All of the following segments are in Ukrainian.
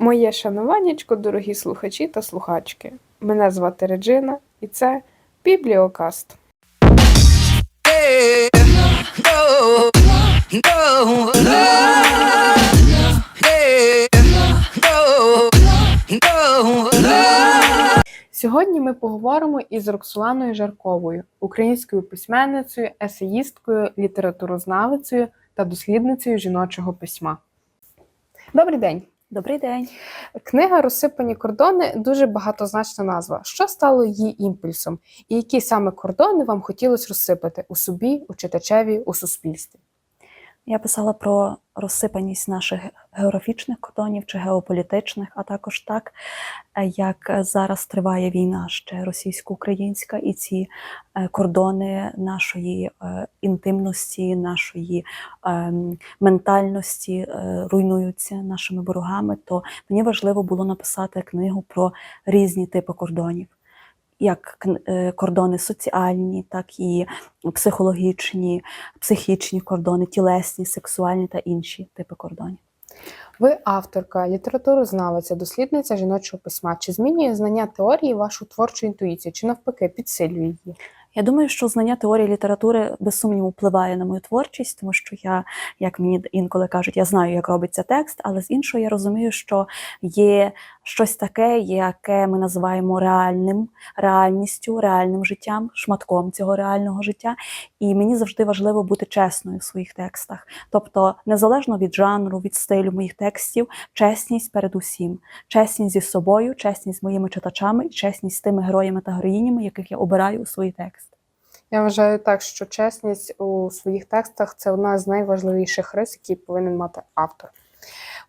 Моє шануваннячко, дорогі слухачі та слухачки. Мене звати Реджина, і це Бібліокаст. Сьогодні ми поговоримо із Роксоланою Жарковою, українською письменницею, есеїсткою, літературознавицею та дослідницею жіночого письма. Добрий день! Добрий день. Книга Розсипані кордони дуже багатозначна назва. Що стало її імпульсом? І які саме кордони вам хотілося розсипати у собі, у читачеві, у суспільстві? Я писала про розсипаність наших географічних кордонів чи геополітичних, а також так, е, як зараз триває війна ще російсько-українська, і ці е, кордони нашої е, інтимності, нашої ем, ментальності руйнуються нашими ворогами, то мені важливо було написати книгу про різні типи кордонів. Як е, кордони соціальні, так і психологічні, психічні кордони, тілесні, сексуальні та інші типи кордонів. Ви авторка, літературознавиця, дослідниця жіночого письма. Чи змінює знання теорії вашу творчу інтуїцію, чи навпаки підсилює її? Я думаю, що знання теорії літератури без сумніву впливає на мою творчість, тому що я, як мені інколи кажуть, я знаю, як робиться текст, але з іншого я розумію, що є щось таке, яке ми називаємо реальним, реальністю, реальним життям, шматком цього реального життя. І мені завжди важливо бути чесною в своїх текстах. Тобто, незалежно від жанру, від стилю моїх текстів, чесність перед усім, чесність зі собою, чесність з моїми читачами і чесність з тими героями та героїнями, яких я обираю у свої тексти. Я вважаю так, що чесність у своїх текстах це одна з найважливіших рис, які повинен мати автор.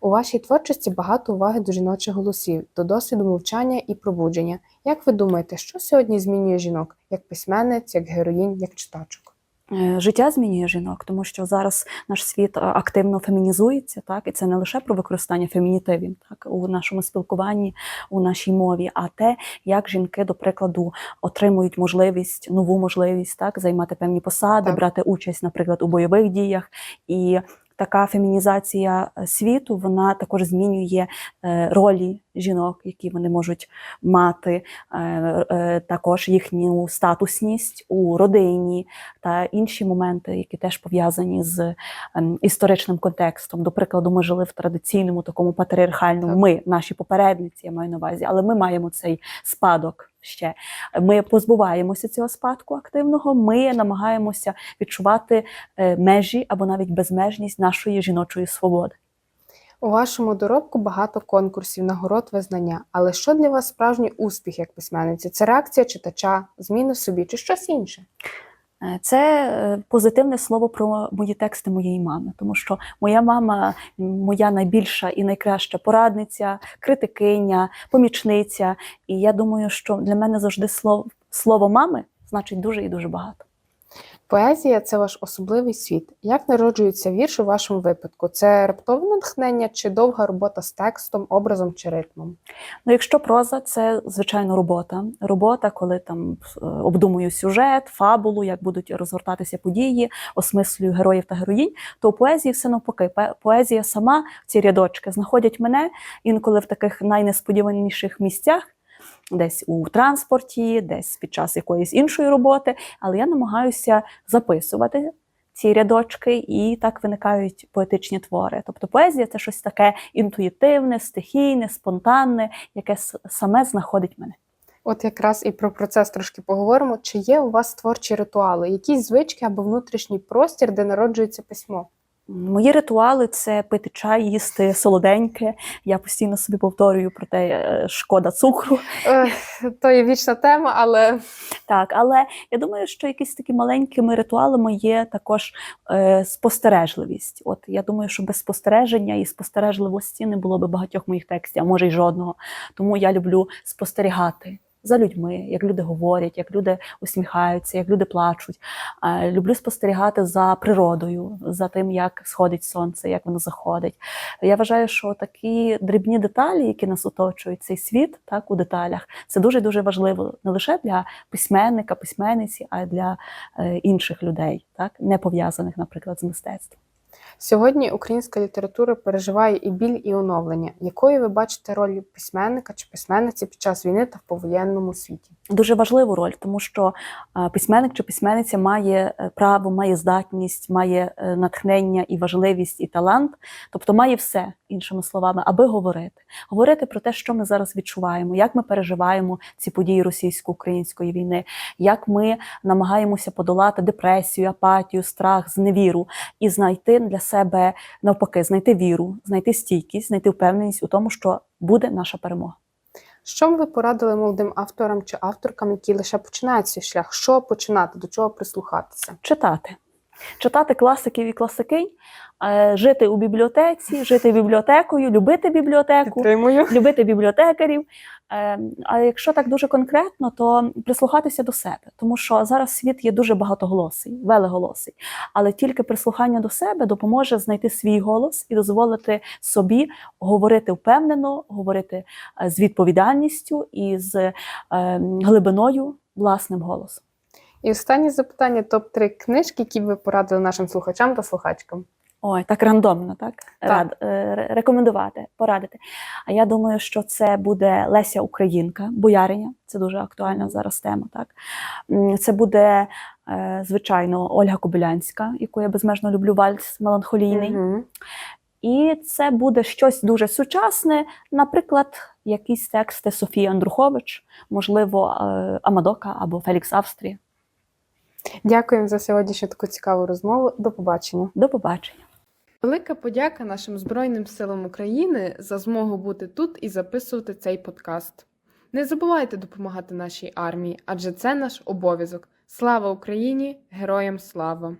У вашій творчості багато уваги до жіночих голосів, до досвіду мовчання і пробудження. Як ви думаєте, що сьогодні змінює жінок як письменниць, як героїнь, як читачок? Е, Життя змінює жінок, тому що зараз наш світ е, активно фемінізується, так і це не лише про використання фемінітивів, так у нашому спілкуванні, у нашій мові, а те, як жінки, до прикладу, отримують можливість, нову можливість так займати певні посади, Так. брати участь, наприклад, у бойових діях і. Така фемінізація е, світу вона також змінює е, ролі жінок, які вони можуть мати, е, також їхню статусність у родині та інші моменти, які теж пов'язані з ем, історичним контекстом. До прикладу, ми жили в традиційному такому патріархальному. Ми, наші попередниці, я маю на увазі, але ми маємо цей спадок ще. Ми позбуваємося цього спадку активного. Ми намагаємося відчувати е, межі або навіть безмежність нашої жіночої свободи. У вашому доробку багато конкурсів, нагород, визнання. Але що для вас справжній успіх як письменниці? Це реакція читача, зміни в собі чи щось інше? Е, Це е, позитивне слово про мої тексти моєї мами, тому що моя мама моя найбільша і найкраща порадниця, критикиня, помічниця. І я думаю, що для мене завжди слово, слово мами значить дуже і дуже багато. Поезія це ваш особливий світ. Як народжується вірш у вашому випадку? Це раптове натхнення чи довга робота з текстом, образом чи ритмом? Ну, якщо проза, це звичайно робота. Робота, коли там е, обдумую сюжет, фабулу, як будуть розгортатися події, осмислюю героїв та героїнь, то у поезії все навпаки. Поезія сама, ці рядочки, знаходять мене інколи в таких найнесподіваніших місцях. Десь у транспорті, десь під час якоїсь іншої роботи, але я намагаюся записувати ці рядочки, і так виникають поетичні твори. Тобто поезія це щось таке інтуїтивне, стихійне, спонтанне, яке саме знаходить мене. От якраз і про процес трошки поговоримо. Чи є у вас творчі ритуали, якісь звички або внутрішній простір, де народжується письмо? Мої ритуали це пити чай, їсти солоденьке. Я постійно собі повторюю про те, е, шкода цукру. То є вічна тема, але Так, але я думаю, що якісь такі маленькими ритуалами є також е, спостережливість. От я думаю, що без спостереження і спостережливості не було би багатьох моїх текстів, а може й жодного. Тому я люблю спостерігати. За людьми, як люди говорять, як люди усміхаються, як люди плачуть. Люблю спостерігати за природою, за тим, як сходить сонце, як воно заходить. Я вважаю, що такі дрібні деталі, які нас оточують, цей світ, так у деталях, це дуже дуже важливо не лише для письменника, письменниці, а й для е, інших людей, так не пов'язаних, наприклад, з мистецтвом. Сьогодні українська література переживає і біль, і оновлення. Якою ви бачите роль письменника чи письменниці під час війни та в повоєнному світі? дуже важливу роль, тому що е, письменник чи письменниця має е, право, має здатність, має е, натхнення і важливість, і талант, тобто має все, іншими словами, аби говорити. Говорити про те, що ми зараз відчуваємо, як ми переживаємо ці події російсько-української війни, як ми намагаємося подолати депресію, апатію, страх, зневіру і знайти для себе навпаки, знайти віру, знайти стійкість, знайти впевненість у тому, що буде наша перемога. Що б ви порадили молодим авторам чи авторкам, які лише починають свій шлях? Що починати, до чого прислухатися? читати. Читати класиків і класикинь, е, жити у бібліотеці, жити бібліотекою, любити бібліотеку, Підтримую. любити бібліотекарів. Е, А якщо так дуже конкретно, то прислухатися до себе, тому що зараз світ є дуже багатоголосий, велеголосий. Але тільки прислухання до себе допоможе знайти свій голос і дозволити собі говорити впевнено, говорити е, з відповідальністю і з е, глибиною власним голосом. І останнє запитання: топ-3 книжки, які ви порадили нашим слухачам та слухачкам. Ой, так рандомно, так? Так. Рад, е, рекомендувати, порадити. А я думаю, що це буде Леся Українка, бояриня. Це дуже актуальна зараз тема. Так? Це буде, е, звичайно, Ольга Кобилянська, яку я безмежно люблю, вальс меланхолійний. Мгм. І це буде щось дуже сучасне, наприклад, якісь тексти Софії Андрухович, можливо, е, Амадока або Фелікс Австрія. Дякуємо за сьогоднішню таку цікаву розмову. До побачення. До побачення. Велика подяка нашим Збройним силам України за змогу бути тут і записувати цей подкаст. Не забувайте допомагати нашій армії, адже це наш обов'язок. Слава Україні! Героям слава!